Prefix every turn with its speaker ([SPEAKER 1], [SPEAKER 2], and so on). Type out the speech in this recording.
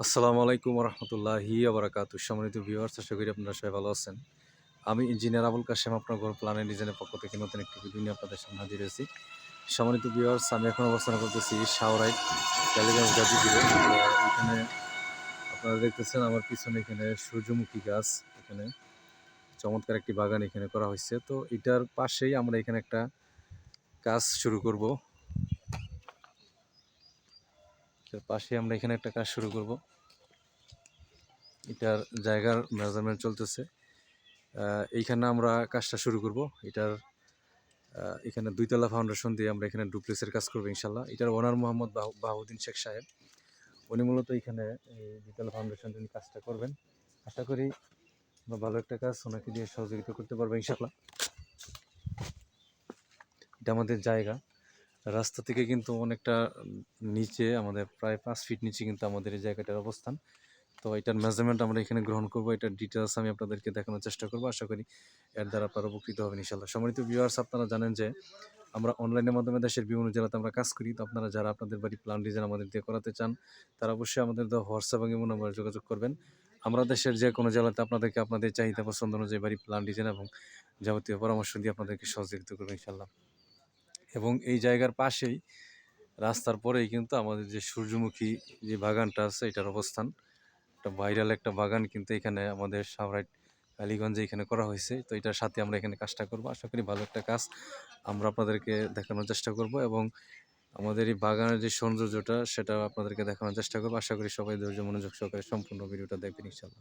[SPEAKER 1] আসসালামু আলাইকুম রহমতুল্লাহি আবরাকাতু সম্মানিত ভিউয়ার্স আশা করি আপনারা সবাই ভালো আছেন। আমি ইঞ্জিনিয়ার আবুল কাশেম, আপনার ঘর প্ল্যানের ডিজাইনের পক্ষ থেকে নতুন একটি ভিডিও নিয়ে আপনাদের সামনে হাজির হয়েছি। সম্মানিত ভিউয়ার্স আমি এখন অবস্থান করতেছি শাওরাই টালিগঞ্জ গাজীপুরে এখানে আপনারা দেখতেছেন আমার পিছনে এখানে সূর্যমুখী গাছ, এখানে চমৎকার একটি বাগান এখানে করা হয়েছে। তো এটার পাশেই আমরা এখানে একটা কাজ শুরু করব। এটার পাশে আমরা এখানে একটা কাজ শুরু করব। এটার জায়গার মেজারমেন্ট চলতেছে। এইখানে আমরা কাজটা শুরু করব। এটার এখানে দুইতলা ফাউন্ডেশন দিয়ে আমরা এখানে ডুপ্লেসের কাজ করব ইনশাল্লাহ এটার ওনার মোহাম্মদ বাহু- বাহুদ্দিন শেখ সাহেব। উনি মূলত এখানে এই দুইতলা ফাউন্ডেশন তিনি কাজটা করবেন। আশা করি আমরা ভালো একটা কাজ ওনাকে দিয়ে সহযোগিতা করতে পারব ইনশাল্লাহ এটা আমাদের জায়গা। রাস্তা থেকে কিন্তু অনেকটা নিচে আমাদের প্রায় পাঁচ ফিট নিচে কিন্তু আমাদের এই জায়গাটার অবস্থান। তো এটার মেজারমেন্ট আমরা এখানে গ্রহণ করব। এটার ডিটেলস আমি আপনাদেরকে দেখানোর চেষ্টা করব। আশা করি এর দ্বারা আপনারা উপকৃত হবেন ইনশাল্লাহ সম্মানিত ভিউয়ার্স আপনারা জানেন যে আমরা অনলাইনের মাধ্যমে দেশের বিভিন্ন জেলাতে আমরা কাজ করি। তো আপনারা যারা আপনাদের বাড়ি প্ল্যান ডিজাইন আমাদের দিয়ে করাতে চান, তারা অবশ্যই আমাদের হোয়াটসঅ্যাপ এবং ইমো নম্বরে যোগাযোগ করবেন। আমরা দেশের যে কোনো জেলাতে আপনাদেরকে আপনাদের চাহিদা পছন্দ অনুযায়ী বাড়ি প্ল্যান ডিজাইন এবং যাবতীয় পরামর্শ দিয়ে আপনাদেরকে সহযোগিতা করব ইনশাল্লাহ এবং এই জায়গার পাশেই রাস্তার পরেই কিন্তু আমাদের যে সূর্যমুখী যে বাগানটা আছে, এটার অবস্থান। একটা ভাইরাল একটা বাগান কিন্তু এখানে আমাদের সাবরাইট কালীগঞ্জে এখানে করা হয়েছে। তো এটার সাথে আমরা এখানে কাজটা করব। আশা করি ভালো একটা কাজ আমরা আপনাদেরকে দেখানোর চেষ্টা করব এবং আমাদের এই বাগানের যে সৌন্দর্যটা, সেটা আপনাদেরকে দেখানোর চেষ্টা করব। আশা করি সবাই ধৈর্য, মনোযোগ সহকারে সম্পূর্ণ ভিডিওটা দেখবেন ইনশাল্লাহ